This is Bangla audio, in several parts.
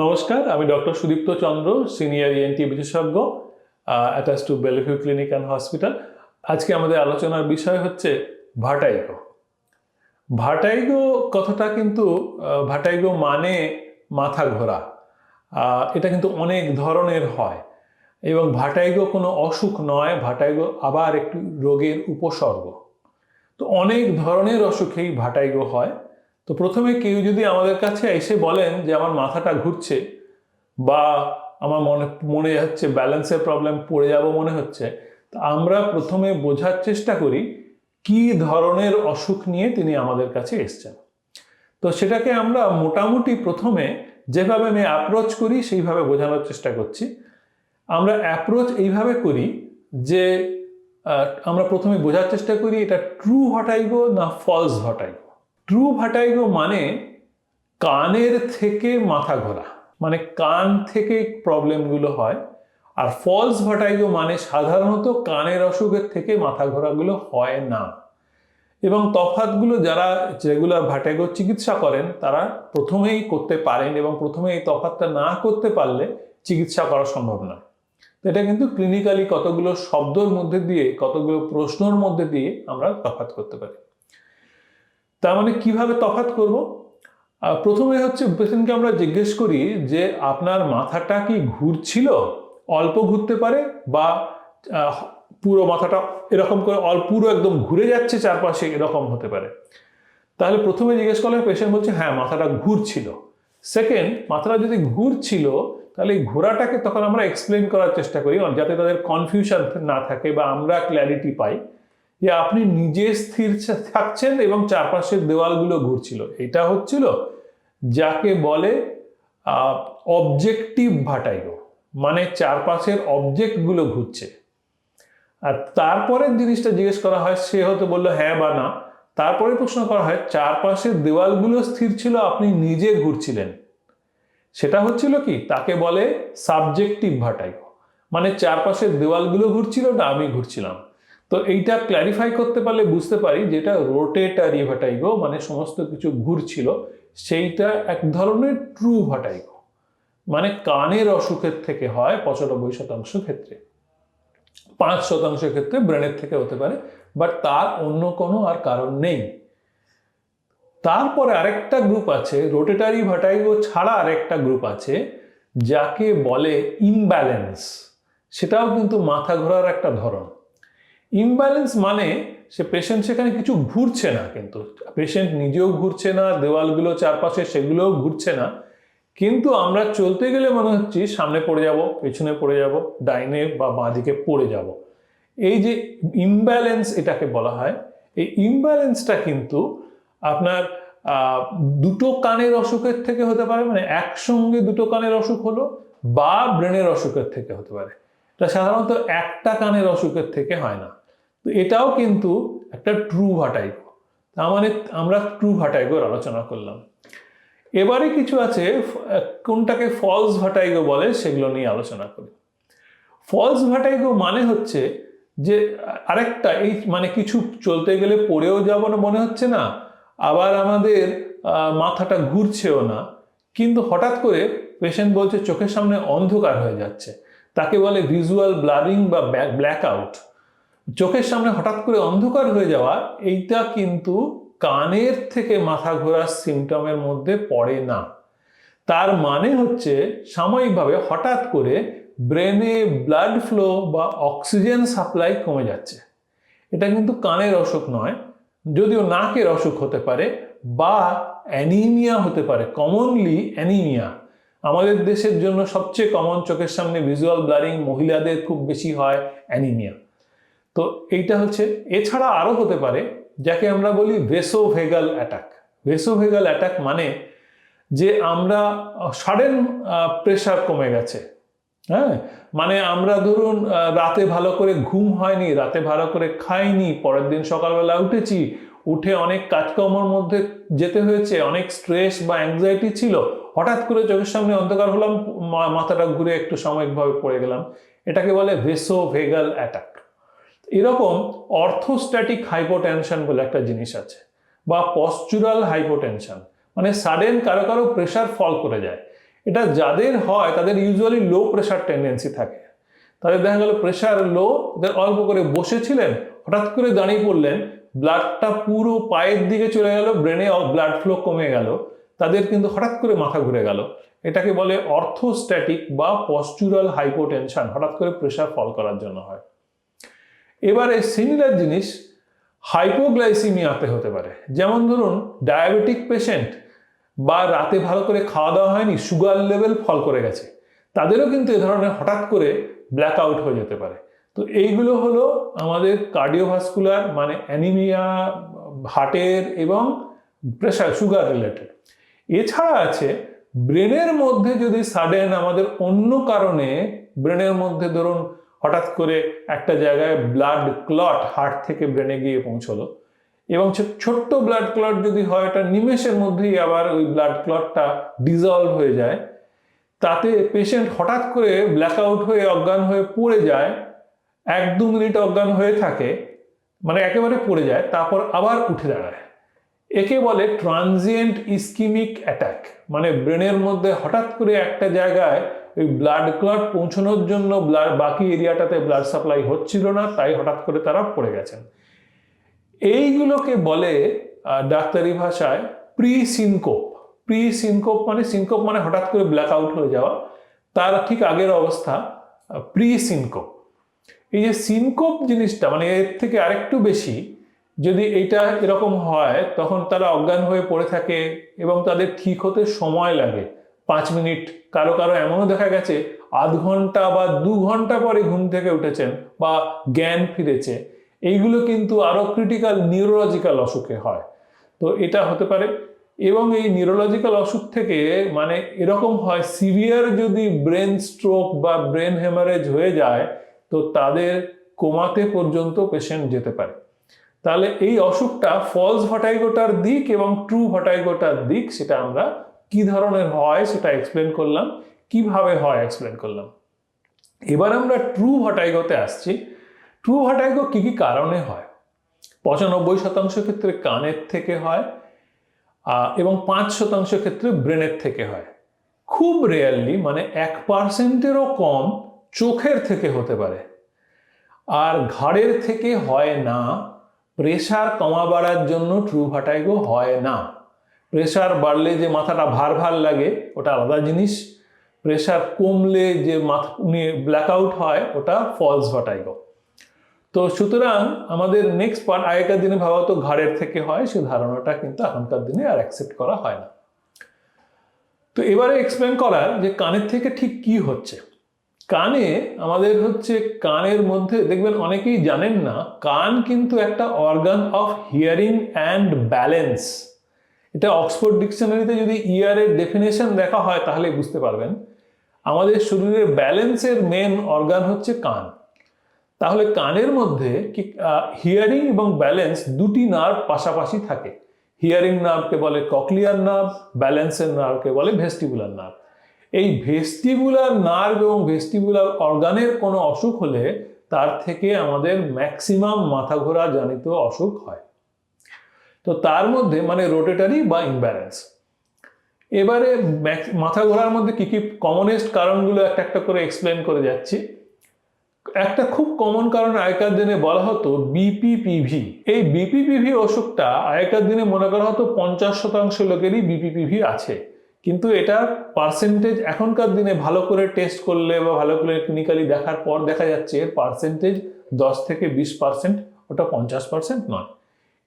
নমস্কার, আমি doctor Sudipta Chandra, senior ENT বিশেষজ্ঞ attach to Belle Vue clinic and hospital আজকে আমাদের আলোচনার বিষয় হচ্ছে ভাটাইগো। ভাটাইগো কথাটা কিন্তু ভাটাইগো মানে মাথা ঘোরা। এটা কিন্তু অনেক ধরনের হয়। এবং ভাটাইগো কোনো অসুখ নয়, ভাটাইগো আবার একটি রোগের উপসর্গ। তো অনেক ধরনের অসুখেই ভাটাইগো হয়। তো প্রথমে কেউ যদি আমাদের কাছে এসে বলেন যে আমার মাথাটা ঘুরছে বা আমার মনে মনে হচ্ছে ব্যালেন্সের প্রবলেম পড়ে যাব মনে হচ্ছে, তা আমরা প্রথমে বোঝার চেষ্টা করি কি ধরনের অসুখ নিয়ে তিনি আমাদের কাছে এসছেন। তো সেটাকে আমরা মোটামুটি প্রথমে যেভাবে আমি অ্যাপ্রোচ করি সেইভাবে বোঝানোর চেষ্টা করছি। আমরা অ্যাপ্রোচ এইভাবে করি যে আমরা প্রথমে বোঝার চেষ্টা করি এটা ট্রু ভাটাইগো না ফলস ভাটাইগো ট্রু ভাটাইগো মানে কানের থেকে মাথা ঘোরা। মানে কান থেকে প্রবলেমগুলো হয়। আর ফলস ভাটাইগো মানে সাধারণত কানের অসুখের থেকে মাথা ঘোরাগুলো হয় না। এবং তফাতগুলো যারা রেগুলার ভাটাইগো চিকিৎসা করেন, তারা প্রথমেই করতে পারেন এবং প্রথমে এই তফাতটা না করতে পারলে চিকিৎসা করা সম্ভব না এটা কিন্তু ক্লিনিক্যালি কতগুলো শব্দর মধ্যে দিয়ে, কতগুলো প্রশ্নর মধ্যে দিয়ে আমরা তফাৎ করতে পারি। তার মানে কীভাবে তফাৎ করব? প্রথমে হচ্ছে পেশেন্টকে আমরা জিজ্ঞেস করি যে আপনার মাথাটা কি ঘুরছিল? অল্প ঘুরতে পারে বা পুরো মাথাটা এরকম করে অল্প পুরো একদম ঘুরে যাচ্ছে চারপাশে এরকম হতে পারে। তাহলে প্রথমে জিজ্ঞেস করলে পেশেন্ট বলছে হ্যাঁ মাথাটা ঘুরছিল। সেকেন্ড মাথাটা যদি ঘুরছিল, তাহলে এই ঘোরাটাকে তখন আমরা এক্সপ্লেন করার চেষ্টা করি, যাতে তাদের কনফিউশন না থাকে বা আমরা ক্ল্যারিটি পাই। যে আপনি নিজে স্থির থাকছেন এবং চারপাশের দেওয়ালগুলো ঘুরছিল। এটা হচ্ছিল যাকে বলে অবজেক্টিভ ভাটাইগো মানে চারপাশের অবজেক্টগুলো ঘুরছে। আর তারপরের জিনিসটা জিজ্ঞেস করা হয়, সে হয়তো বলল হ্যাঁ বা না। তারপরে প্রশ্ন করা হয়, চারপাশের দেওয়ালগুলো স্থির ছিল, আপনি নিজে ঘুরছিলেন। সেটা হচ্ছিল কি? তাকে বলে সাবজেক্টিভ ভাটাইগো মানে চারপাশের দেওয়ালগুলো ঘুরছিল না, আমি ঘুরছিলাম। তো এইটা ক্ল্যারিফাই করতে পারলে বুঝতে পারি যেটা রোটেটারি ভাটাইগো মানে সমস্ত কিছু ঘুরছিল, সেইটা এক ধরনের ট্রু ভাটাইগো মানে কানের অসুখের থেকে হয় পঁচানব্বই শতাংশ ক্ষেত্রে। পাঁচ শতাংশ ক্ষেত্রে ব্রেনের থেকে হতে পারে বাট তার অন্য কোনো আর কারণ নেই। তারপরে আরেকটা গ্রুপ আছে রোটেটারি ভাটাইগো ছাড়া আরেকটা গ্রুপ আছে, যাকে বলে ইমব্যালেন্স সেটাও কিন্তু মাথা ঘোরার একটা ধরন। ইমব্যালেন্স মানে সে পেশেন্ট সেখানে কিছু ঘুরছে না কিন্তু। পেশেন্ট নিজেও ঘুরছে না, দেওয়ালগুলো চারপাশে সেগুলোও ঘুরছে না। কিন্তু আমরা চলতে গেলে মনে হচ্ছে সামনে পড়ে যাব, পেছনে পড়ে যাব, ডাইনে বা বাঁদিকে পড়ে যাব। এই যে ইমব্যালেন্স এটাকে বলা হয়, এই ইমব্যালেন্সটা কিন্তু আপনার দুটো কানের অসুখের থেকে হতে পারে মানে একসঙ্গে দুটো কানের অসুখ হলো বা ব্রেনের অসুখের থেকে হতে পারে। এটা সাধারণত একটা কানের অসুখের থেকে হয় না। তো এটাও কিন্তু একটা ট্রু ভাটাইগো তার মানে আমরা ট্রু ভাটাইগোর আলোচনা করলাম। এবারে কিছু আছে কোনটাকে ফলস ভাটাইগো বলে সেগুলো নিয়ে আলোচনা করি। ফলস ভাটাইগো মানে হচ্ছে যে, আরেকটা, এই মানে কিছু চলতে গেলে পড়েও যাব না, মনে হচ্ছে না। আবার আমাদের মাথাটা ঘুরছেও না। কিন্তু হঠাৎ করে পেশেন্ট বলছে, চোখের সামনে অন্ধকার হয়ে যাচ্ছে। তাকে বলে ভিজুয়াল ব্লারিং বা ব্ল্যাক আউট চোখের সামনে হঠাৎ করে অন্ধকার হয়ে যাওয়া, এইটা কিন্তু কানের থেকে মাথা ঘোরার সিমটমের মধ্যে পড়ে না। তার মানে হচ্ছে সাময়িকভাবে হঠাৎ করে ব্রেনে ব্লাড ফ্লো বা অক্সিজেন সাপ্লাই কমে যাচ্ছে। এটা কিন্তু কানের অসুখ নয়, যদিও নাকের অসুখ হতে পারে বা অ্যানিমিয়া হতে পারে কমনলি অ্যানিমিয়া আমাদের দেশের জন্য সবচেয়ে কমন চোখের সামনে ভিজুয়াল ব্লারিং মহিলাদের খুব বেশি হয় অ্যানিমিয়া তো এইটা হচ্ছে, এছাড়া আরও হতে পারে, যাকে আমরা বলি ভেসোভেগাল অ্যাটাক। ভেসোভেগাল অ্যাটাক মানে যে আমরা সাডেন প্রেশার কমে গেছে। হ্যাঁ? মানে আমরা ধরুন রাতে ভালো করে ঘুম হয়নি, রাতে ভালো করে খাইনি, পরের দিন সকালবেলা উঠেছি, উঠে অনেক কাজকর্মের মধ্যে যেতে হয়েছে, অনেক স্ট্রেস বা অ্যাংজাইটি ছিল, হঠাৎ করে চোখের সামনে অন্ধকার হলাম মাথাটা ঘুরে একটু সাময়িকভাবে পড়ে গেলাম। এটাকে বলে ভেসোভেগাল অ্যাটাক। এরকম অর্থোস্ট্যাটিক হাইপোটেনশন বলে একটা জিনিস আছে, বা পশ্চুরাল হাইপোটেনশন মানে সাডেন কারও কারও প্রেশার ফল করে যায়। এটা যাদের হয়, তাদের ইউজুয়ালি লো প্রেশার টেন্ডেন্সি থাকে। তাদের দেখা গেল প্রেশার লো ওদের অল্প করে বসেছিলেন, হঠাৎ করে দাঁড়িয়ে পড়লেন ব্লাডটা পুরো পায়ের দিকে চলে গেল ব্রেনে ব্লাড ফ্লো কমে গেল, তাদের কিন্তু হঠাৎ করে মাথা ঘুরে গেল। এটাকে বলে অর্থোস্ট্যাটিক বা পস্চুরাল হাইপোটেনশন হঠাৎ করে প্রেশার ফল করার জন্য হয়। এবারে সিমিলার জিনিস হাইপোগ্লাইসিমিয়াতে হতে পারে। যেমন ধরুন ডায়াবেটিক পেশেন্ট বা রাতে ভালো করে খাওয়া দাওয়া হয়নি সুগার লেভেল ফল করে গেছে, তাদেরও কিন্তু এ ধরনের হঠাৎ করে ব্ল্যাক আউট হয়ে যেতে পারে। তো এইগুলো হলো আমাদের কার্ডিওভাস্কুলার মানে অ্যানিমিয়া হার্টের এবং প্রেশার সুগার রিলেটেড এছাড়া আছে, ব্রেনের মধ্যে যদি সাডেন আমাদের অন্য কারণে, ব্রেনের মধ্যে ধরুন হঠাৎ করে একটা জায়গায় ব্লাড ক্লট হার্ট থেকে ব্রেনে গিয়ে পৌঁছলো। এবং ছোট্ট ব্লাড ক্লট যদি হয়, এটা নিমেষের মধ্যেই আবার ওই ব্লাড ক্লটটা ডিজলভ হয়ে যায়। তাতে পেশেন্ট হঠাৎ করে ব্ল্যাকআউট হয়ে অজ্ঞান হয়ে পড়ে যায়। এক দু মিনিট অজ্ঞান হয়ে থাকে মানে একেবারে পড়ে যায়, তারপর আবার উঠে দাঁড়ায়। একে বলে ট্রানজিয়েন্ট ইস্কিমিক অ্যাটাক মানে ব্রেনের মধ্যে হঠাৎ করে একটা জায়গায় ওই ব্লাড ক্লট পৌঁছানোর জন্য ব্লাড বাকি এরিয়াটাতে ব্লাড সাপ্লাই হচ্ছিল না, তাই হঠাৎ করে তারা পড়ে গেছেন। এইগুলোকে বলে ডাক্তারি ভাষায় প্রি সিনকোপ প্রি সিনকোপ মানে সিনকোপ মানে হঠাৎ করে ব্ল্যাক আউট হয়ে যাওয়া। তার ঠিক আগের অবস্থা প্রি সিনকোপ এই যে সিনকোপ জিনিসটা মানে এর থেকে আরেকটু বেশি, যদি এটা এরকম হয়, তখন তারা অজ্ঞান হয়ে পড়ে থাকে এবং তাদের ঠিক হতে সময় লাগে। পাঁচ মিনিট। কারও কারও এমনও দেখা গেছে, আধ ঘণ্টা বা দু ঘণ্টা পরে ঘুম থেকে উঠেছেন বা জ্ঞান ফিরেছে। এইগুলো কিন্তু আরও ক্রিটিক্যাল নিউরোলজিক্যাল অসুখে হয়। তো এটা হতে পারে। এবং এই নিউরোলজিক্যাল অসুখ থেকে মানে এরকম হয় সিভিয়ার যদি ব্রেন স্ট্রোক বা ব্রেন হেমারেজ হয়ে যায়, তো তাদের কোমাতে পর্যন্ত পেশেন্ট যেতে পারে। তাহলে এই অসুখটা ফলস ভটাইগোটার দিক এবং ট্রু ভটাইগোটার দিক, সেটা আমরা কি ধরনের হয় সেটা এক্সপ্লেন করলাম। কীভাবে হয় এক্সপ্লেন করলাম। এবার আমরা ট্রু ভটাইগোতে আসছি। ট্রু ভটাইগো কি কি কারণে হয়? পঁচানব্বই শতাংশ ক্ষেত্রে কানের থেকে হয় এবং পাঁচ শতাংশ ক্ষেত্রে ব্রেনের থেকে হয়। খুব রেয়ারলি মানে এক পার্সেন্টেরও কম চোখের থেকে হতে পারে। আর ঘাড়ের থেকে হয় না প্রেশার কমা বাড়ার জন্য ট্রু ভাটাইগো হয় না। প্রেশার বাড়লে যে মাথাটা ভার ভার লাগে, ওটা আলাদা জিনিস। প্রেশার কমলে যে মাথা ব্ল্যাক আউট হয়, ওটা ফলস ভাটাইগো তো সুতরাং আমাদের নেক্সট পার্ট আগেকার দিনে ভাবা হতো ঘাড়ের থেকে হয়, সে ধারণাটা কিন্তু এখনকার দিনে আর অ্যাকসেপ্ট করা হয় না। তো এবারে এক্সপ্লেন করার যে কানের থেকে ঠিক কি হচ্ছে। কানে আমাদের হচ্ছে কানের মধ্যে, দেখবেন অনেকেই জানেন না, কান কিন্তু একটা organ of hearing and balance এটা অক্সফোর্ড ডিকশনারিতে যদি ইয়ারের ডেফিনেশন দেখা হয় তাহলে বুঝতে পারবেন। আমাদের শরীরের ব্যালেন্সের মেন অর্গান হচ্ছে কান। তাহলে কানের মধ্যে কি হিয়ারিং এবং ব্যালেন্স দুটি নার্ভ পাশাপাশি থাকে। হিয়ারিং নার্ভকে বলে ককলিয়ার নার্ভ ব্যালেন্সের নার্ভকে বলে ভেস্টিবুলার নার্ভ এই ভেস্টিবুলার নার্ভ এবং ভেস্টিবুলার অর্গানের কোনো অসুখ হলে তার থেকে আমাদের ম্যাক্সিমাম মাথা ঘোরা জনিত অসুখ হয়। তো তার মধ্যে মানে রোটেটারি বা ইমব্যালেন্স। এবারে মাথা ঘোরার মধ্যে কি কি কমনেস্ট কারণগুলো একটা একটা করে এক্সপ্লেন করে যাচ্ছি। একটা খুব কমন কারণ আগেকার দিনে বলা হতো বিপিপিভি এই বিপিপিভি অসুখটা আগেকার দিনে মনে করা হতো পঞ্চাশ শতাংশ লোকেরই বিপিপিভি আছে। কিন্তু এটার পার্সেন্টেজ এখনকার দিনে ভালো করে টেস্ট করলে বা ভালো করে ক্লিনিক্যালি দেখার পর দেখা যাচ্ছে এর পার্সেন্টেজ দশ থেকে বিশ পার্সেন্ট ওটা পঞ্চাশ পার্সেন্ট নয়।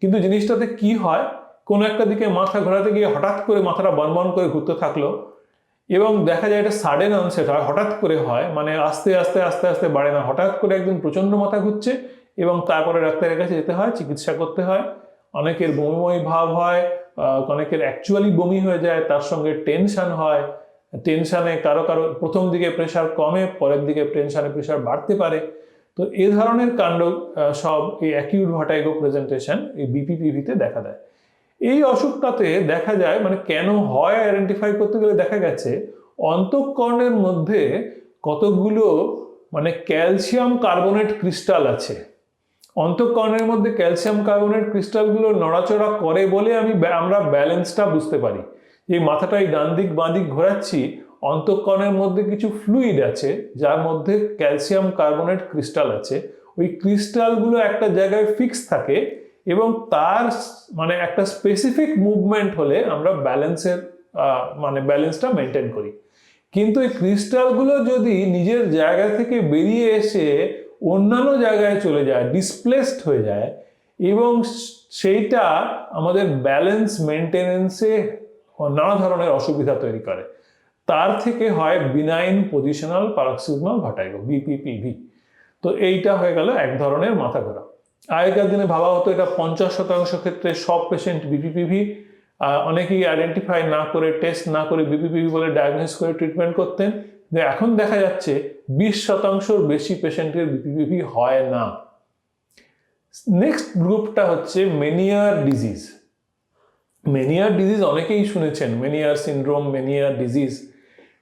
কিন্তু জিনিসটাতে কি হয়? কোনো একটা দিকে মাথা ঘোরাতে গিয়ে হঠাৎ করে মাথাটা বনবন করে ঘুরতে থাকল এবং দেখা যায় এটা সাডেন আনসেট হয়, হঠাৎ করে হয় মানে আস্তে আস্তে আস্তে আস্তে বাড়ে না। হঠাৎ করে একদিন প্রচণ্ড মাথা ঘুরছে এবং তারপরে ডাক্তারের কাছে যেতে হয়, চিকিৎসা করতে হয়। অনেকের বমি বমি ভাব হয় অনেকের অ্যাকচুয়ালি বমি হয়ে যায়, তার সঙ্গে টেনশন হয়। টেনশানে কারও কারও প্রথম দিকে প্রেশার কমে, পরের দিকে টেনশানে প্রেশার বাড়তে পারে। তো এ ধরনের কাণ্ড সব এই অ্যাকিউট ভাটাইগো প্রেজেন্টেশন এই বিপিপিভিতে দেখা দেয়। এই অসুখটাতে দেখা যায় মানে কেন হয় আইডেন্টিফাই করতে গেলে দেখা গেছে, অন্তঃকর্ণের মধ্যে কতগুলো মানে ক্যালসিয়াম কার্বনেট ক্রিস্টাল আছে। অন্তঃকর্ণের মধ্যে ক্যালসিয়াম কার্বনেট ক্রিস্টালগুলো নড়াচড়া করে বলে আমি আমরা ব্যালেন্সটা বুঝতে পারি। এই মাথাটা এই ডান দিক বাঁ দিক ঘোরাচ্ছি অন্তঃকরণের মধ্যে কিছু ফ্লুইড আছে, যার মধ্যে ক্যালসিয়াম কার্বনেট ক্রিস্টাল আছে। ওই ক্রিস্টালগুলো একটা জায়গায় ফিক্স থাকে এবং তার মানে একটা স্পেসিফিক মুভমেন্ট হলে আমরা ব্যালেন্সের মানে ব্যালেন্সটা মেনটেন করি। কিন্তু এই ক্রিস্টালগুলো যদি নিজের জায়গা থেকে বেরিয়ে এসে অন্যান্য জায়গায় চলে যায় ডিসপ্লেসড হয়ে যায়, এবং সেইটা আমাদের ব্যালেন্স মেনটেনেন্সে নানা ধরনের অসুবিধা তৈরি করে। তার থেকে হয় বিনাইন পজিশনাল পারক্সিজমাল ভাটাইগো বিপিপিভি তো এইটা হয়ে গেল এক ধরনের মাথা ঘোরা। আগেকার দিনে ভাবা হতো এটা পঞ্চাশ শতাংশ ক্ষেত্রে সব পেশেন্ট বিপিপিভি অনেকেই আইডেন্টিফাই না করে টেস্ট না করে বিপিপিভি বলে ডায়াগনোস করে ট্রিটমেন্ট করতেন। এখন দেখা যাচ্ছে বিশ শতাংশর বেশি পেশেন্টের বিপিপিভি হয় না। নেক্সট গ্রুপটা হচ্ছে মেনিয়ার ডিজিজ মেনিয়ার ডিজিজ অনেকেই শুনেছেন Meniere syndrome Meniere disease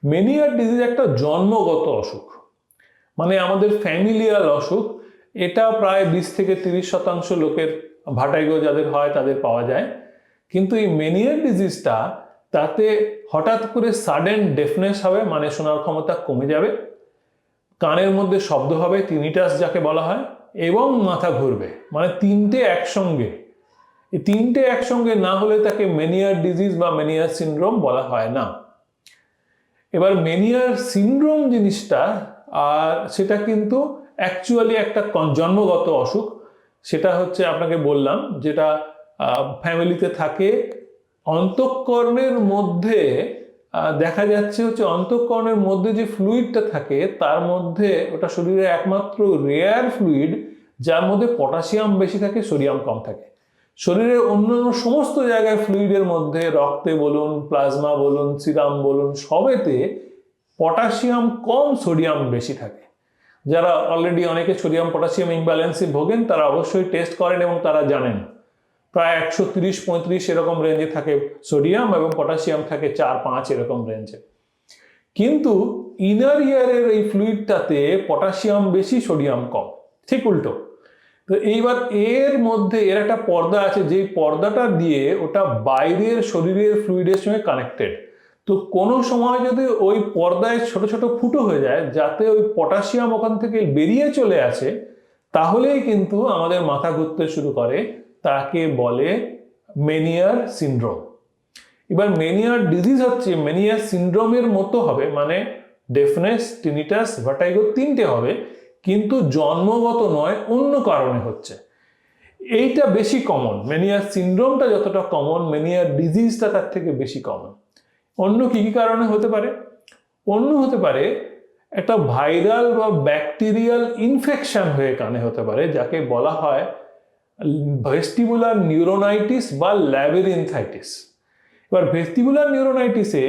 Meniere disease একটা জন্মগত অসুখ। মানে আমাদের ফ্যামিলিয়াল অসুখ, এটা প্রায় বিশ থেকে তিরিশ শতাংশ লোকের ভাটাইগো যাদের হয় তাদের পাওয়া যায়। কিন্তু এই মেনিয়ার ডিজিজটা তাতে হঠাৎ করে সাডেন ডেফনেস হবে মানে শোনার ক্ষমতা কমে যাবে। কানের মধ্যে শব্দ হবে তিনিটাস যাকে বলা হয়, এবং মাথা ঘুরবে। মানে তিনটে একসঙ্গে। এই তিনটে একসঙ্গে না হলে তাকে মেনিয়ার ডিজিজ বা মেনিয়ার সিন্ড্রোম বলা হয় না। এবার মেনিয়ার সিন্ড্রোম জিনিসটা, আর সেটা কিন্তু অ্যাকচুয়ালি একটা জন্মগত অসুখ। সেটা হচ্ছে আপনাকে বললাম, যেটা ফ্যামিলিতে থাকে, অন্তঃকরণের মধ্যে দেখা যাচ্ছে হচ্ছে অন্তঃকরণের মধ্যে যে ফ্লুইডটা থাকে, তার মধ্যে ওটা শরীরে একমাত্র রেয়ার ফ্লুইড যার মধ্যে পটাশিয়াম বেশি থাকে সোডিয়াম কম থাকে। শরীরের অন্যান্য সমস্ত জায়গায় ফ্লুইডের মধ্যে, রক্তে বলুন প্লাজমা বলুন সিরাম বলুন, সবেতে পটাশিয়াম কম সোডিয়াম বেশি থাকে। যারা অলরেডি অনেকে সোডিয়াম পটাশিয়াম ইমব্যালেন্সে ভোগেন, তারা অবশ্যই টেস্ট করেন এবং তারা জানেন। প্রায় একশো তিরিশ পঁয়ত্রিশ এরকম রেঞ্জে থাকে সোডিয়াম এবং পটাশিয়াম থাকে চার পাঁচ এরকম রেঞ্জে কিন্তু ইনার ইয়ারের এই ফ্লুইডটাতে পটাশিয়াম বেশি সোডিয়াম কম। ঠিক উল্টো। তো এইবার এর মধ্যে এর একটা পর্দা আছে, যেই পর্দাটা দিয়ে ওটা বাইরের শরীরের ফ্লুইডের সঙ্গে কানেক্টেড তো কোনো সময় যদি ওই পর্দায় ছোট ছোট ফুটো হয়ে যায়, যাতে ওই পটাশিয়াম ওখান থেকে বেরিয়ে চলে আসে, তাহলেই কিন্তু আমাদের মাথা ঘুরতে শুরু করে, তাকে বলে মেনিয়ার সিন্ড্রোম এবার মেনিয়ার ডিজিজ হচ্ছে মেনিয়ার সিন্ড্রোমের মতো হবে মানে ডেফনেস টিনিটাস ভাটাইগো তিনটে হবে। কিন্তু জন্মগত নয়, অন্য কারণে হচ্ছে। এইটা বেশি কমন মেনিয়ার সিন্ড্রোমটা যতটা কমন মেনিয়ার ডিজিজটা তার থেকে বেশি কমন অন্য কী কী কারণে হতে পারে? অন্য হতে পারে একটা ভাইরাল বা ব্যাকটেরিয়াল ইনফেকশন হয়ে কানে হতে পারে, যাকে বলা হয় ভেস্টিবুলার নিউরোনাইটিস বা ল্যাবেরিনথাইটিস এবার ভেস্টিবুলার নিউরোনাইটিসে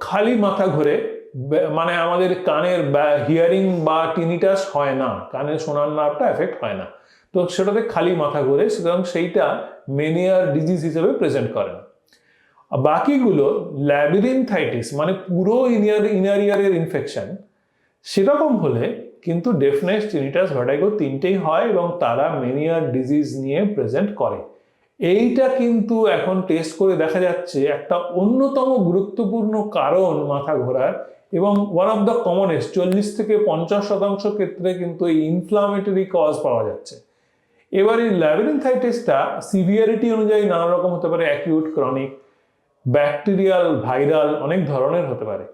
খালি মাথা ঘুরে মানে আমাদের কানের হিয়ারিং বা টিনিটাস হয় না। কানের শোনার নার্ভটা এফেক্ট হয় না। তো সেটাতে খালি মাথা ঘুরে সুতরাং সেইটা মেনিয়ার ডিজিজ হিসেবে প্রেজেন্ট করে বাকিগুলো ল্যাবিরিনথাইটিস মানে পুরো ইনিয়ার ইনার ইয়ারের ইনফেকশন সেরকম হলে কিন্তু ডেফনেস টিনিটাস ভার্টাইগো তিনটেই হয় এবং তারা মেনিয়ার ডিজিজ নিয়ে প্রেজেন্ট করে। এইটা কিন্তু এখন টেস্ট করে দেখা যাচ্ছে একটা অন্যতম গুরুত্বপূর্ণ কারণ মাথা ঘোরার এবং ওয়ান অফ দ্য কমনেস্ট চল্লিশ থেকে পঞ্চাশ শতাংশ ক্ষেত্রে কিন্তু এই ইনফ্লামেটরি কজ পাওয়া যাচ্ছে। এবার এই ল্যাবিরিনথাইটিসটা সিভিয়ারিটি অনুযায়ী নানা রকম হতে পারে অ্যাকিউট ক্রনিক ব্যাকটেরিয়াল ভাইরাল অনেক ধরনের হতে পারে।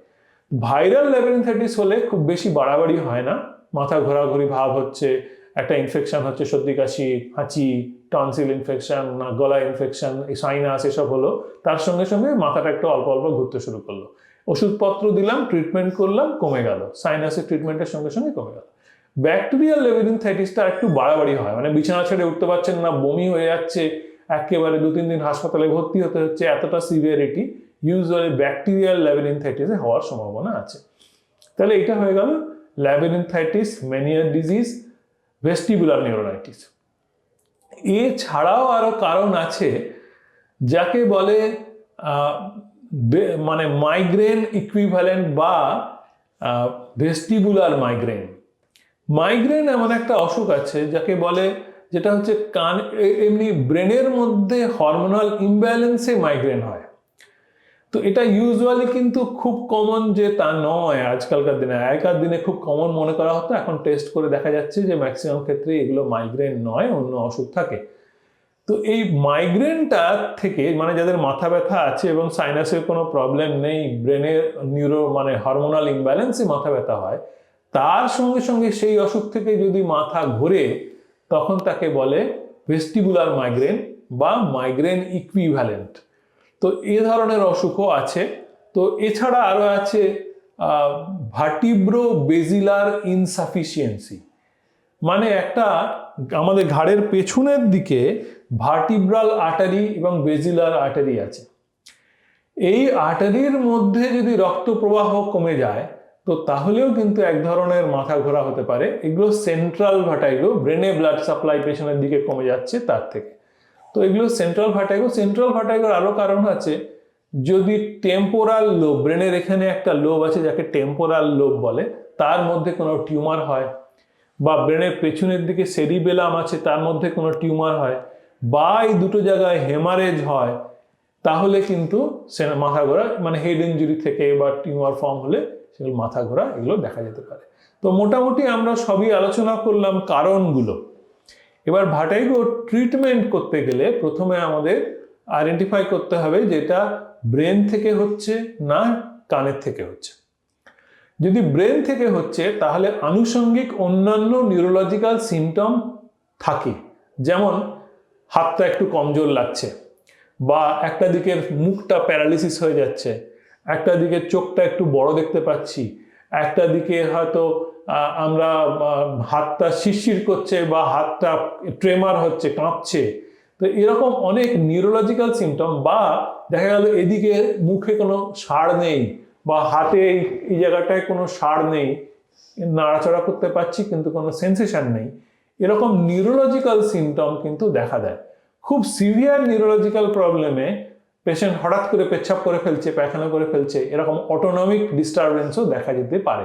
ভাইরাল ল্যাবিরিনথাইটিস হলে খুব বেশি বাড়াবাড়ি হয় না। মাথা ঘোরাঘুরি ভাব হচ্ছে, একটা ইনফেকশন হচ্ছে, সর্দি, কাশি, হাঁচি টনসিল ইনফেকশন না, গলা ইনফেকশন সাইনাস এসব হলো। তার সঙ্গে সঙ্গে মাথাটা একটু অল্প অল্প ঘুরতে শুরু করল। ওষুধপত্র দিলাম ট্রিটমেন্ট করলাম, কমে গেল। সাইনাসের ট্রিটমেন্টের সঙ্গে সঙ্গে কমে গেল। ব্যাকটেরিয়াল লেভেলিনথাইটিসটা একটু বাড়াবাড়ি হয় মানে বিছানা ছেড়ে উঠতে পারছেন না, বমি হয়ে যাচ্ছে, একেবারে দু তিন দিন হাসপাতালে ভর্তি হতে হচ্ছে, এতটা সিভিয়ারিটি ইউজুয়ালি ব্যাকটেরিয়াল ল্যাবেরিনথাইটিসে হওয়ার সম্ভাবনা আছে। তাহলে এটা হয়ে গেল ল্যাবেরিনথাইটিস মেনিয়ার ডিজিজ ভেস্টিবুলার নিউরোনাইটিস এছাড়াও আরও কারণ আছে, যাকে বলে মানে মাইগ্রেন ইকুইভ্যালেন্ট বা ভেস্টিবুলার মাইগ্রেন মাইগ্রেন এমন একটা অসুখ আছে যাকে বলে, যেটা হচ্ছে কান এমনি ব্রেনের মধ্যে হরমোনাল ইমব্যালেন্সে মাইগ্রেন হয়। তো এটা ইউজুয়ালি কিন্তু খুব কমন যে তা নয় আজকালকার দিনে। আগেকার দিনে খুব কমন মনে করা হতো, এখন টেস্ট করে দেখা যাচ্ছে যে ম্যাক্সিমাম ক্ষেত্রে এগুলো মাইগ্রেন নয়, অন্য অসুখ থাকে। তো এই মাইগ্রেনটা থেকে মানে যাদের মাথা ব্যথা আছে এবং সাইনাসের কোনো প্রবলেম নেই ব্রেনের নিউরো মানে হরমোনাল ইমব্যালেন্সে মাথা ব্যথা হয়, তার সঙ্গে সঙ্গে সেই অসুখ থেকে যদি মাথা ঘোরে, তখন তাকে বলে ভেস্টিবুলার মাইগ্রেন বা মাইগ্রেন ইকুইভ্যালেন্ট তো এ ধরনের অসুখও আছে। তো এছাড়া আরও আছে ভার্টিব্রো বেজিলার ইনসাফিসিয়েন্সি মানে একটা আমাদের ঘাড়ের পেছনের দিকে ভার্টিব্রাল আর্টারি এবং বেজিলার আর্টারি আছে। এই আর্টারির মধ্যে যদি রক্ত প্রবাহ কমে যায়, তো তাহলেও কিন্তু এক ধরনের মাথা ঘোরা হতে পারে। এগুলো সেন্ট্রাল ভাটাইগো ব্রেনে ব্লাড সাপ্লাই পেছনের দিকে কমে যাচ্ছে তার থেকে। তো এগুলো সেন্ট্রাল ভাটাইগো সেন্ট্রাল ভাটাইগোর আরও কারণ আছে। যদি টেম্পোরাল লোব ব্রেনের এখানে একটা লোব আছে যাকে টেম্পোরাল লোব বলে, তার মধ্যে কোনো টিউমার হয়? বা ব্রেনের পেছনের দিকে সেরিবেলাম আছে, তার মধ্যে কোনো টিউমার হয় বা এই দুটো জায়গায় হেমারেজ হয়, তাহলে কিন্তু মাথা ঘোরা মানে হেড ইঞ্জুরি থেকে বা টিউমার ফর্ম হলে সেগুলো মাথা ঘোরা এগুলো দেখা যেতে পারে। তো মোটামুটি আমরা সবই আলোচনা করলাম কারণগুলো। এবার ভাটাইগো ট্রিটমেন্ট করতে গেলে প্রথমে আমাদের আইডেন্টিফাই করতে হবে যেটা ব্রেন থেকে হচ্ছে না কানের থেকে হচ্ছে। যদি ব্রেন থেকে হচ্ছে, তাহলে আনুষঙ্গিক অন্যান্য নিউরোলজিক্যাল সিমটম থাকে। যেমন, হাতটা একটু কমজোর লাগছে, বা একটা দিকের মুখটা প্যারালিসিস হয়ে যাচ্ছে, একটা দিকের চোখটা একটু বড় দেখতে পাচ্ছি, একটা দিকে হয়তো আমরা হাতটা শিরশির করছে, বা হাতটা ট্রেমার হচ্ছে, কাঁপছে। তো এরকম অনেক নিউরোলজিক্যাল সিমটম বা দেখা গেল এদিকে মুখে কোনো সার নেই বা হাতে এই- জায়গাটায় কোনো সার নেই, নাড়াচাড়া করতে পারছি কিন্তু কোনো সেন্সেশন নেই। এরকম নিউরোলজিক্যাল সিমটম কিন্তু দেখা দেয়। খুব সিভিয়ার নিউরোলজিক্যাল প্রবলেমে পেশেন্ট হঠাৎ করে পেচ্ছাপ করে ফেলছে, পায়খানা করে ফেলছে, এরকম অটোনমিক ডিস্টারবেন্সও দেখা যেতে পারে।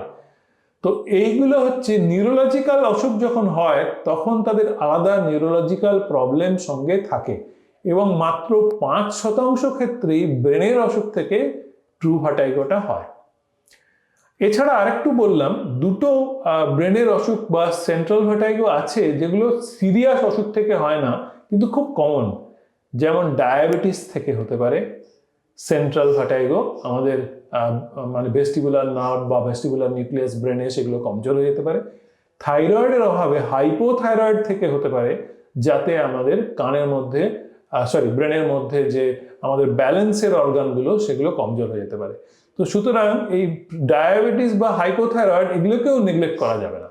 তো এইগুলো হচ্ছে নিউরোলজিক্যাল অসুখ যখন হয়, তখন তাদের আলাদা নিউরোলজিক্যাল প্রবলেম সঙ্গে থাকে এবং মাত্র পাঁচ শতাংশ ক্ষেত্রেই ব্রেনের অসুখ থেকে ট্রু ভাটাইগোটা হয়। এছাড়া আরেকটু বললাম, দুটো ব্রেনের অসুখ বা সেন্ট্রাল ভাটাইগো আছে যেগুলো সিরিয়াস অসুখ থেকে হয় না, কিন্তু খুব কমন যেমন ডায়াবেটিস থেকে হতে পারে সেন্ট্রাল ভাটাইগো আমাদের মানে ভেস্টিবুলার নার্ভ বা ভেস্টিবুলার নিউক্লিয়াস ব্রেনে সেগুলো কমজোর হয়ে যেতে পারে। থাইরয়েডের অভাবে হাইপোথাইরয়েড থেকে হতে পারে, যাতে আমাদের কানের মধ্যে সরি ব্রেনের মধ্যে যে আমাদের ব্যালেন্সের অর্গানগুলো, সেগুলো কমজোর হয়ে যেতে পারে। তো সুতরাং এই ডায়াবেটিস বা হাইপোথাইরয়েড এগুলোকেও নেগলেক্ট করা যাবে না।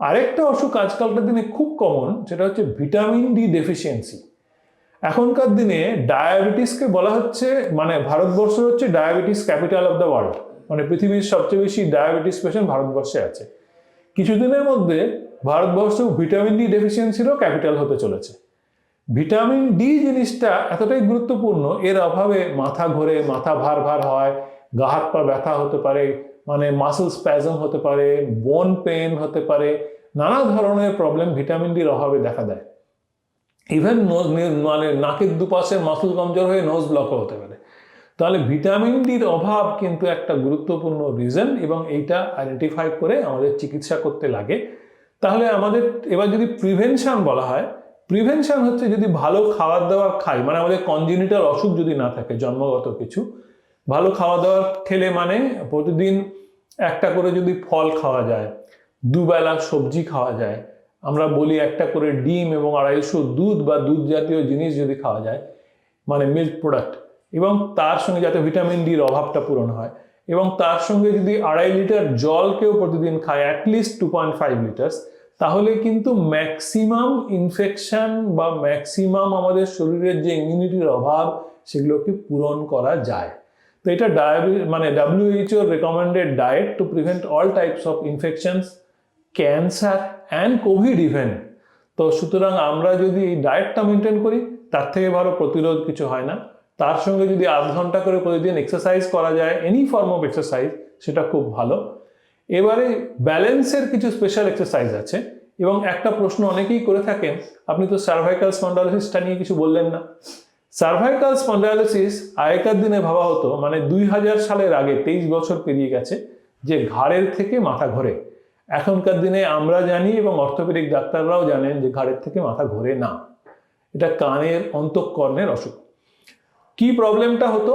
আরেকটা অসুখ আজকালকার দিনে খুব কমন সেটা হচ্ছে ভিটামিন ডি ডেফিসিয়েন্সি এখনকার দিনে ডায়াবেটিসকে বলা হচ্ছে মানে ভারতবর্ষ হচ্ছে diabetes capital of the world. মানে পৃথিবীর সবচেয়ে বেশি ডায়াবেটিস পেশেন্ট ভারতবর্ষে আছে। কিছুদিনের মধ্যে ভারতবর্ষ ভিটামিন ডি ডেফিসিয়েন্সিরও ক্যাপিটাল হতে চলেছে। ভিটামিন ডি জিনিসটা এতটাই গুরুত্বপূর্ণ, এর অভাবে মাথা ঘোরে, মাথা ভার ভার হয়, গা হাত পা ব্যথা হতে পারে মানে মাসেল স্প্যাজম হতে পারে বোন পেন হতে পারে, নানা ধরনের প্রবলেম ভিটামিন ডির অভাবে দেখা দেয়। ইভেন নোজ মানে নাকের দুপাশের মাসল কমজোর হয়ে নোজ ব্লকও হতে পারে। তাহলে ভিটামিন ডির অভাব কিন্তু একটা গুরুত্বপূর্ণ রিজন এবং এইটা আইডেন্টিফাই করে আমাদের চিকিৎসা করতে লাগে। তাহলে আমাদের, এবার যদি প্রিভেনশন বলা হয় প্রিভেনশন হচ্ছে যদি ভালো খাবার দাবার খাই মানে আমাদের কনজিনিটাল অসুখ যদি না থাকে, জন্মগত কিছু, ভালো খাওয়া দাওয়া খেলে মানে প্রতিদিন একটা করে যদি ফল খাওয়া যায় দুবেলা সবজি খাওয়া যায়, আমরা বলি একটা করে ডিম এবং আড়াইশো দুধ বা দুধ জাতীয় জিনিস যদি খাওয়া যায় মানে মিল্ক প্রোডাক্ট এবং তার সঙ্গে যাতে ভিটামিন ডির অভাবটা পূরণ হয়, এবং তার সঙ্গে যদি আড়াই লিটার জল কেউ প্রতিদিন খায় at least two point five litres তাহলে কিন্তু ম্যাক্সিমাম ইনফেকশন বা ম্যাক্সিমাম আমাদের শরীরের যে ইমিউনিটির অভাব, সেগুলোকে পূরণ করা যায়। তো এটা ডায়াবেটিস মানে WHO recommended diet to prevent all types of infections cancer and COVID event তো সুতরাং আমরা যদি এই ডায়েটটা মেনটেন করি, তার থেকে ভালো প্রতিরোধ কিছু হয় না। তার সঙ্গে যদি আধ ঘণ্টা করে প্রতিদিন এক্সারসাইজ করা যায় এনি ফর্ম অফ এক্সারসাইজ সেটা খুব ভালো। এবারে ব্যালেন্সের কিছু স্পেশাল এক্সারসাইজ আছে এবং একটা প্রশ্ন অনেকেই করে থাকেন, আপনি তো সার্ভাইকাল স্পন্ডালোসিসটা নিয়ে কিছু বললেন না। সার্ভাইকাল স্পন্ডায়োলিসিস আগেকার দিনে ভাবা হতো মানে দুই হাজার সালের আগে তেইশ বছর পেরিয়ে গেছে যে ঘাড়ের থেকে মাথা ঘোরে। এখনকার দিনে আমরা জানি এবং অর্থোপেডিক ডাক্তাররাও জানেন যে ঘাড়ের থেকে মাথা ঘোরে না। এটা কানের অন্তঃকর্ণের অসুখ। কি প্রবলেমটা হতো?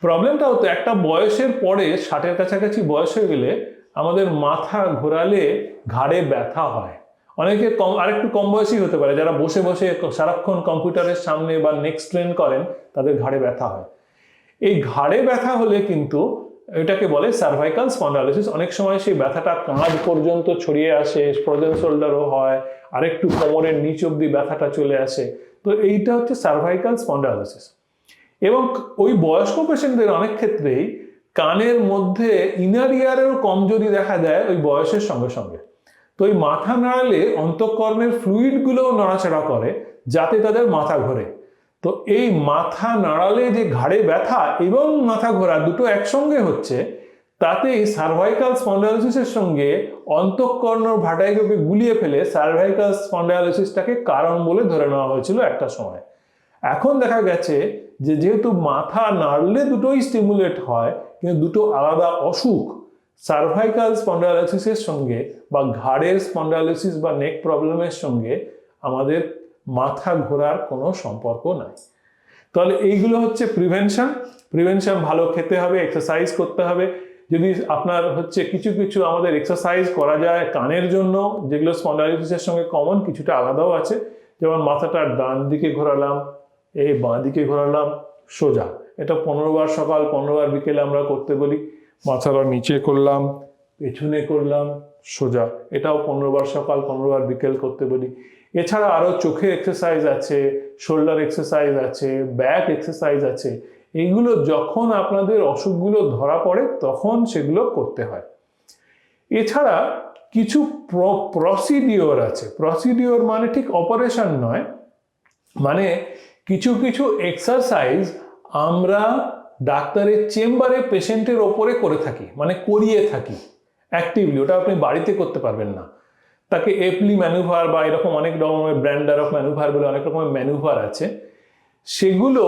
প্রবলেমটা হতো একটা বয়সের পরে, ষাটের কাছাকাছি বয়স হয়ে গেলে আমাদের মাথা ঘোরালে ঘাড়ে ব্যথা হয়। অনেকে কম, আরেকটু কম বয়সী হতে পারে। যারা বসে বসে সারাক্ষণ কম্পিউটারের সামনে বা নেক্সট ট্রেন করেন, তাদের ঘাড়ে ব্যথা হয়। এই ঘাড়ে ব্যথা হলে কিন্তু এটাকে বলে সার্ভাইকাল স্পন্ডালোসিস অনেক সময় সেই ব্যথাটা কাঁধ পর্যন্ত ছড়িয়ে আসে ফ্রোজেন শোল্ডারও হয়, আরেকটু কোমরের নিচ অব্দি ব্যথাটা চলে আসে। তো এইটা হচ্ছে সার্ভাইকাল স্পন্ডালোসিস এবং ওই বয়স্ক পেশেন্টদের অনেক ক্ষেত্রেই কানের মধ্যে ইনার ইয়ারেরও কমজোরি দেখা দেয় ওই বয়সের সঙ্গে সঙ্গে। তো ওই মাথা নাড়ালে অন্তঃকর্ণের ফ্লুইডগুলোও নড়াচড়া করে, যাতে তাদের মাথা ঘোরে। তো এই মাথা নাড়ালে যে ঘাড়ে ব্যথা এবং মাথা ঘোরা দুটো একসঙ্গে হচ্ছে, তাতে সার্ভাইকাল স্পন্ডালোসিসের সঙ্গে অন্তঃকর্ণ ভাটাইকে গুলিয়ে ফেলে সার্ভাইকাল স্পন্ডালোসিসটাকে কারণ বলে ধরে নেওয়া হয়েছিল একটা সময়। এখন দেখা গেছে যে যেহেতু মাথা নাড়লে দুটোই স্টিমুলেট হয় কিন্তু দুটো আলাদা অসুখ সার্ভাইকাল স্পন্ডালোসিসের সঙ্গে বা ঘাড়ের স্পন্ডালোসিস বা নেক প্রবলেমের সঙ্গে আমাদের মাথা ঘোরার কোনো সম্পর্ক নাই। তাহলে এইগুলো হচ্ছে প্রিভেনশন প্রিভেনশন ভালো খেতে হবে এক্সারসাইজ করতে হবে। যদি আপনার হচ্ছে কিছু কিছু আমাদের এক্সারসাইজ করা যায় কানের জন্য, যেগুলো স্পন্ডালাইটিসের সঙ্গে কমন কিছুটা আলাদাও আছে। যেমন মাথাটা ডান দিকে ঘোরালাম, এই বাঁ দিকে ঘোরালাম, সোজা। এটা পনেরো বার সকাল পনেরো বার বিকেলে আমরা করতে বলি। মাথাটা নিচে করলাম, পেছনে করলাম, সোজা। এটাও পনেরো বার সকাল পনেরো বার বিকেল করতে বলি। এছাড়া আরও চোখের এক্সারসাইজ আছে শোল্ডার এক্সারসাইজ আছে ব্যাক এক্সারসাইজ আছে। এইগুলো যখন আপনাদের অসুখগুলো ধরা পড়ে, তখন সেগুলো করতে হয়। এছাড়া কিছু প্রসিডিওর আছে। প্রসিডিওর মানে ঠিক অপারেশন নয় মানে কিছু কিছু এক্সারসাইজ আমরা ডাক্তারের চেম্বারে পেশেন্টের ওপরে করে থাকি মানে করিয়ে থাকি অ্যাক্টিভলি ওটা আপনি বাড়িতে করতে পারবেন না। তাকে এপলি ম্যানুভার বা এরকম অনেক রকমের ব্র্যান্ডার অফ ম্যানুভার বলে অনেক রকমের ম্যানুভার আছে। সেগুলো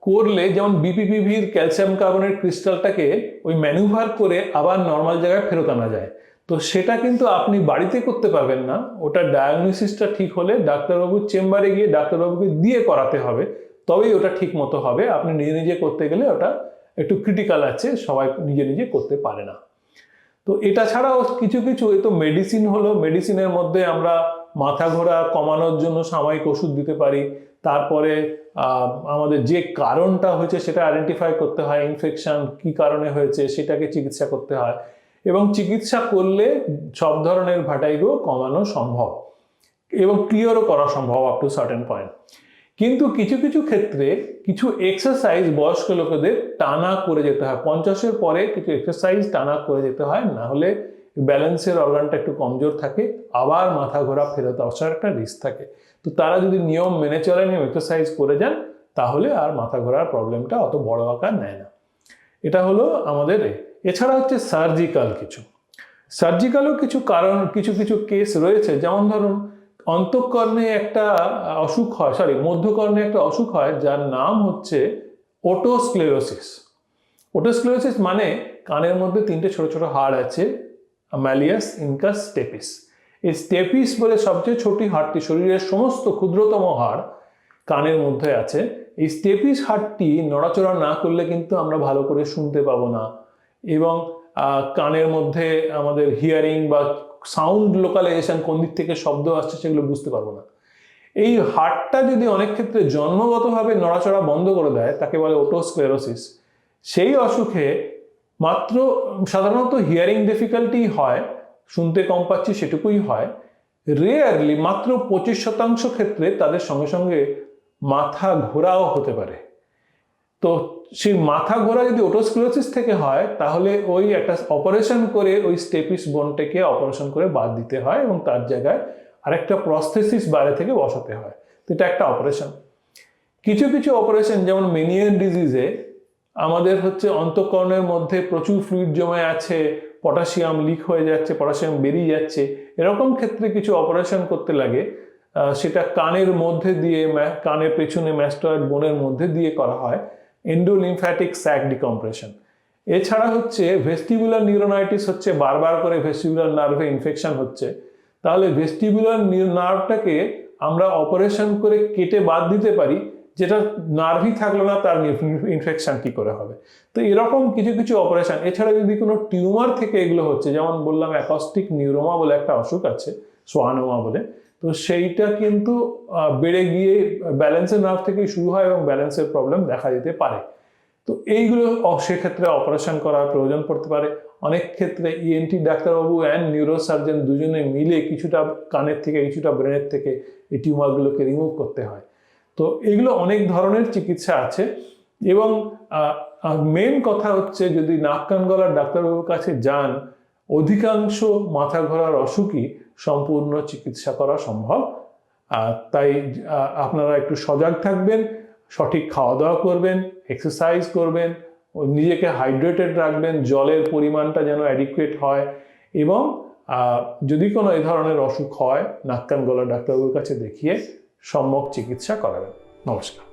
করলে যেমন বিপিপিভির ক্যালসিয়াম কার্বনের ক্রিস্টালটাকে ওই ম্যানুভার করে আবার নর্মাল জায়গায় ফেরত আনা যায়। তো সেটা কিন্তু আপনি বাড়িতে করতে পারবেন না, ওটা ডায়াগনোসিসটা ঠিক হলে ডাক্তারবাবুর চেম্বারে গিয়ে ডাক্তারবাবুকে দিয়ে করাতে হবে। তবেই ওটা ঠিক মতো হবে। আপনি নিজে নিজে করতে গেলে ওটা একটু ক্রিটিক্যাল আছে, সবাই নিজে নিজে করতে পারে না। তো এটা ছাড়াও কিছু কিছু, এই তো মেডিসিন হলো মেডিসিনের মধ্যে আমরা মাথা ঘোরা কমানোর জন্য সাময়িক ওষুধ দিতে পারি। তারপরে আমাদের যে কারণটা হয়েছে সেটা আইডেন্টিফাই করতে হয় ইনফেকশন কি কারণে হয়েছে সেটাকে চিকিৎসা করতে হয়। এবং চিকিৎসা করলে সব ধরনের ভাটাইগো কমানো সম্ভব এবং ক্লিয়ারও করা সম্ভব আপ টু সার্টেন পয়েন্ট কিন্তু কিছু কিছু ক্ষেত্রে কিছু এক্সারসাইজ বয়স্ক লোকেদের টানা করে যেতে হয়। পঞ্চাশের পরে কিছু এক্সারসাইজ টানা করে যেতে হয়। না হলে ব্যালেন্সের অর্গানটা একটু কমজোর থাকে, আবার মাথা ঘোরা ফেরত আসার একটা রিস্ক থাকে। তো তারা যদি নিয়ম মেনে চলেন এক্সারসাইজ করে যান, তাহলে আর মাথা ঘোরার প্রবলেমটা অত বড় আকার নেয় না। এটা হলো আমাদের এছাড়া হচ্ছে সার্জিক্যাল কিছু। সার্জিক্যালও কিছু কারণ, কিছু কিছু কেস রয়েছে। যেমন ধরুন অন্তঃকর্ণে একটা অসুখ হয় সরি মধ্যকর্ণে একটা অসুখ হয়, যার নাম হচ্ছে ওটোস্ক্লেরোসিস ওটোস্ক্লেরোসিস মানে কানের মধ্যে তিনটে ছোট ছোট হাড় আছে ম্যালিয়াস ইনকাস স্টেপিস এই স্টেপিস বলে সবচেয়ে ছোটি হাড়টি শরীরের সমস্ত ক্ষুদ্রতম হাড় কানের মধ্যে আছে। এই স্টেপিস হাড়টি নড়াচড়া না করলে কিন্তু আমরা ভালো করে শুনতে পাবো না। এবং কানের মধ্যে আমাদের হিয়ারিং বা সাউন্ড লোকালাইজেশন কোন দিক থেকে শব্দ আসছে সেগুলো বুঝতে পারব না। এই হার্টটা যদি অনেক ক্ষেত্রে জন্মগতভাবে নড়াচড়া বন্ধ করে দেয়, তাকে বলে ওটোস্ক্লেরোসিস সেই অসুখে মাত্র সাধারণত হিয়ারিং ডিফিকাল্টি হয়, শুনতে কম পাচ্ছি সেটুকুই হয় রেয়ারলি মাত্র পঁচিশ শতাংশ ক্ষেত্রে তাদের সঙ্গে সঙ্গে মাথা ঘোরাও হতে পারে। তো সেই মাথা ঘোরা যদি ওটোস্ক্লোসিস থেকে হয়, তাহলে ওই একটা অপারেশন করে ওই স্টেপিস বোনটাকে অপারেশন করে বাদ দিতে হয় এবং তার জায়গায় আরেকটা প্রস্থেসিস বাইরে থেকে বসাতে হয়। তো এটা একটা অপারেশন। কিছু কিছু অপারেশন যেমন মেনিয়ান ডিজিজে, আমাদের হচ্ছে অন্তঃকরণের মধ্যে প্রচুর ফ্লুইড জমে আছে, পটাশিয়াম লিক হয়ে যাচ্ছে, পটাশিয়াম বেরিয়ে যাচ্ছে, এরকম ক্ষেত্রে কিছু অপারেশন করতে লাগে। সেটা কানের মধ্যে দিয়ে কানের পেছনে ম্যাস্টয়েড বোনের মধ্যে দিয়ে করা হয়। Endolymphatic sac decompression. এছাড়া হচ্ছে ভেস্টিবুলার নিউরোনাইটিস হচ্ছে বারবার করে ভেস্টিবুলার নার্ভে ইনফেকশন হচ্ছে। তাহলে ভেস্টিবুলার নার্ভটাকে আমরা অপারেশন করে কেটে বাদ দিতে পারি, যেটা নার্ভই থাকল না, তার ইনফেকশন কি করে হবে? তো এরকম কিছু কিছু অপারেশন এছাড়া যদি কোনো টিউমার থেকে এগুলো হচ্ছে, যেমন বললাম অ্যাকস্টিক নিউরোমা বলে একটা অসুখ আছে সোয়ানোমা বলে তো সেইটা কিন্তু বেড়ে গিয়ে ব্যালেন্সের নার্ভ থেকেই শুরু হয় এবং ব্যালেন্সের প্রবলেম দেখা দিতে পারে। তো এইগুলো সেক্ষেত্রে অপারেশন করার প্রয়োজন পড়তে পারে। অনেক ক্ষেত্রে E ইএনটি ডাক্তারবাবু অ্যান্ড নিউরোসার্জন দুজনে মিলে কিছুটা কানের থেকে, কিছুটা ব্রেনের থেকে এই টিউমারগুলোকে রিমুভ করতে হয়। তো এগুলো অনেক ধরনের চিকিৎসা আছে এবং মেন কথা হচ্ছে যদি নাক কান গলার ডাক্তারবাবুর কাছে যান, অধিকাংশ মাথা ঘোরার অসুখই সম্পূর্ণ চিকিৎসা করা সম্ভব। তাই আপনারা একটু সজাগ থাকবেন, সঠিক খাওয়া দাওয়া করবেন এক্সারসাইজ করবেন নিজেকে হাইড্রেটেড রাখবেন, জলের পরিমাণটা যেন অ্যাডিকুয়েট হয় এবং যদি কোনো এই ধরনের অসুখ হয় নাক কান গলার ডাক্তারবাবুর কাছে দেখিয়ে সম্যক চিকিৎসা করাবেন। নমস্কার।